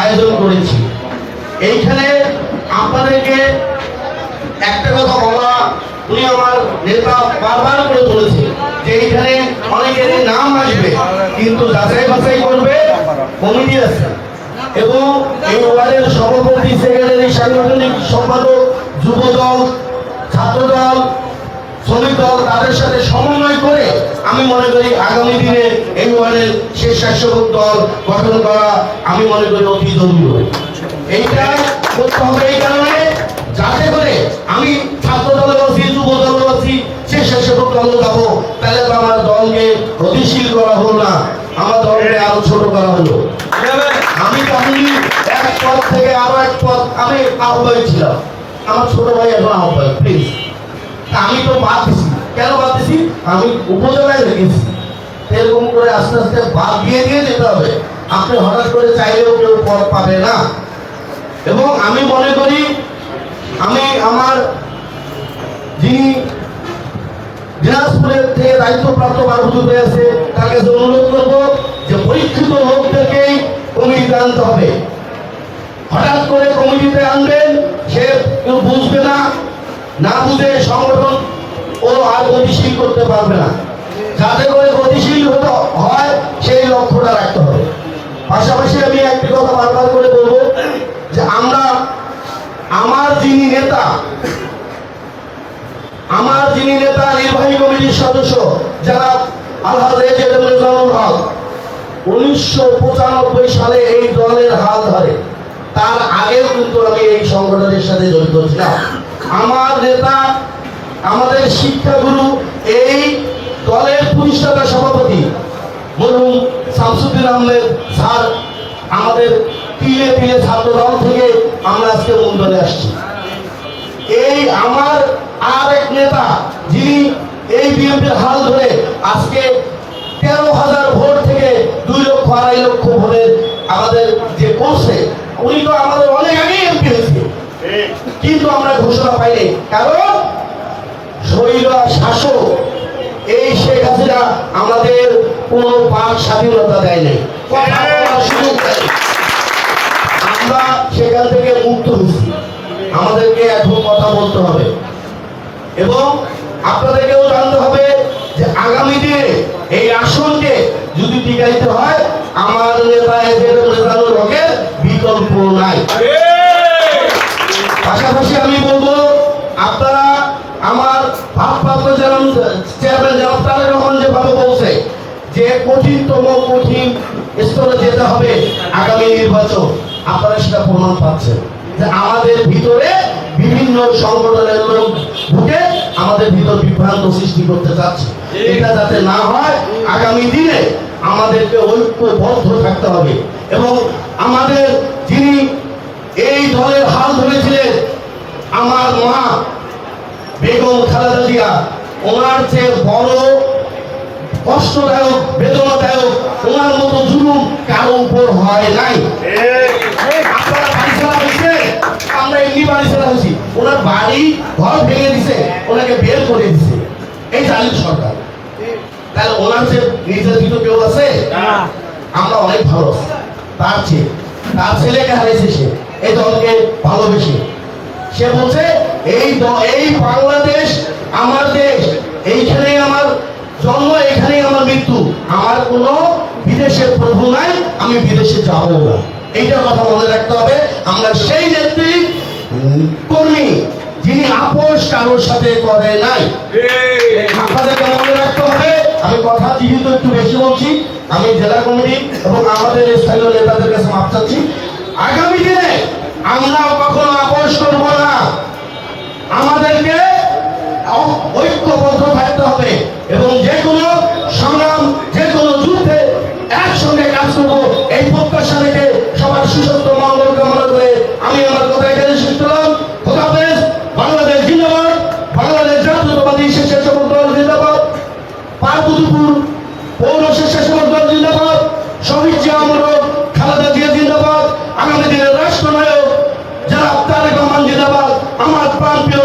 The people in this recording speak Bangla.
আয়োজন করেছি। এইখানে আপনাদেরকে একটা কথা বলা, উনি আমার নেতা বারবার করে বলেছে যে এইখানে অনেকের নাম আসবে, কিন্তু যাচাই বাছাই করবে কমিটি আছে। এবং এই ওয়ার্ডের সভাপতি সেক্রেটারি সাংগঠনিক সম্পাদক যুব দল ছাত্র দল শ্রমিক দল তাদের সাথে সমন্বয় করে আমি মনে করি আগামী দিনে এই ওয়ার্ডের স্বেচ্ছাসেবক দল গঠন করা আমি মনে করি অতি জরুরি। এইটা করতে হবে এই কারণে যাতে করে আমি ছাত্র দলে বলছি যুব দলে বলছি স্বেচ্ছাসেবক দলে যাব তাহলে তো আমার দলকে গতিশীল করা হলো না, আমার দলকে আরও ছোট করা হলো। আমি তখনই এক পদ থেকে আরও এক পদ আমি আহ্বায়ক ছিলাম। আমার ছোট ভাই এখন আহ্বায়ক প্লিজ আমি তো বাদ দিছি। কেন বাদ আমি উপজেলায় রেখেছি। এরকম করে আস্তে আস্তে বাদ দিয়ে দিয়ে যেতে হবে। আপনি হঠাৎ করে চাইলেও কেউ পদ পাবে না। এবং আমি মনে করি, আমি আমার যিনি দিনাজপুরের থেকে দায়িত্বপ্রাপ্ত বারবুজু হয়েছে তার কাছে অনুরোধ করব যে পরীক্ষিত লোকদেরকেই কমিটিতে আনতে হবে। হঠাৎ করে কমিটিতে আনবেন, সে কেউ বুঝবে না। না বুঝে সংগঠন ও আর গতিশীল করতে পারবে না। যাতে করে গতিশীল হতে হয়, সেই লক্ষ্যটা রাখতে হবে। পাশাপাশি আমি একটি কথা বারবার করে বলব যে আমরা, আমার যিনি নেতা, আমার যিনি নেতা, নির্বাহী কমিটির সদস্য, যারা আলহাজ হক, উনিশশো পঁচানব্বই সালে এই দলের হাল ধরে, তার আগেও কিন্তু আমি এই সংগঠনের সাথে জড়িত ছিলাম। আমার নেতা, আমাদের শিক্ষাগুরু, এই দলের প্রতিষ্ঠাতা সভাপতি মরহুম শামসুদ্দিন আহমেদ স্যার, আমাদের তিলে তিলে ছাত্র দল থেকে আমরা আজকে মন্ডলে আসছি। এই আমার আর এক নেতা, যিনি এই বিএনপির হাল ধরে আজকে তেরো হাজার ভোট থেকে দুই লক্ষ আড়াই লক্ষ ভোটের আমাদের যে করছে উনি তো আমাদের অনেক আগেই কিন্তু আমরা ঘোষণা পাইনি। কারণ শৈল শাসক, এই শেখ হাসিনা আমাদের কোনো পাক স্বাধীনতা দেয় নাই। আমরা সেখান থেকে মুক্ত হয়েছি। আমাদেরকে এখন কথা বলতে হবে। এবং আপনাদেরকেও জানতে হবে যে আগামী দিনে এই আসনকে যদি টিকাইতে হয়, আমার নেতা এদের নেতানুর হকের বিকল্প নাই। পাশাপাশি আমি বলব, আপনারা আমার ভারপ্রাপ্ত যেমন চেয়ারম্যান যেমন তারেক রহমান যেভাবে বলছে, যে কঠিনতম কঠিন স্তরে যেতে হবে আগামী নির্বাচন, আপনারা সেটা প্রমাণ পাচ্ছেন। যে আমাদের ভিতরে বিভিন্ন সংগঠনের লোক ঢুকে আমাদের ভিতর বিভ্রান্ত সৃষ্টি করতে চাচ্ছে। এটা যাতে না হয়, আগামী দিনে আমাদেরকে ঐক্যবদ্ধ থাকতে হবে। এবং আমাদের যিনি এই দলের হাল ধরেছিলেন আমার মা বেগম খালেদা জিয়া ওনার চেয়ে বড় কষ্টদায়ক বেদনাদায়ক ওনার মতো জুলুম কারও উপর হয় নাই। আপনারা বাড়ি ছাড়া হয়েছে? আমরা এমনি বাড়ি ছাড়া হয়েছি। ওনার বাড়ি ঘর ভেঙে দিছে ওনাকে বের করে দিছে। এই জালিম সরকার। তাহলে ওনার যে নির্যাতিত কেউ আছে? আমরা অনেক ভালো আছি। তার চেয়ে তার ছেলেকে হারিয়েছে সে। এই দলকে ভালোবেসে। সে বলছে, এই এই বাংলাদেশ আমার দেশ, এইখানেই আমার জন্ম এখানেই আমার মৃত্যু। আমার কোনো বিদেশে প্রভু নাই, আমি বিদেশে যাব না। এইটার কথা মনে রাখতে হবে। আমরা সেই নেত্রী, কর্মী, যিনি আপোষ কারোর সাথে করে নাই। আপনাদেরকে মনে রাখতে হবে, আমি কথা যেহেতু একটু বেশি বলছি, আমি জেলা কমিটি এবং আমাদের স্থানীয় নেতাদের কাছে মাপ চাচ্ছি। আগামী দিনে আমরা কখনো আপোষ করব না। Papa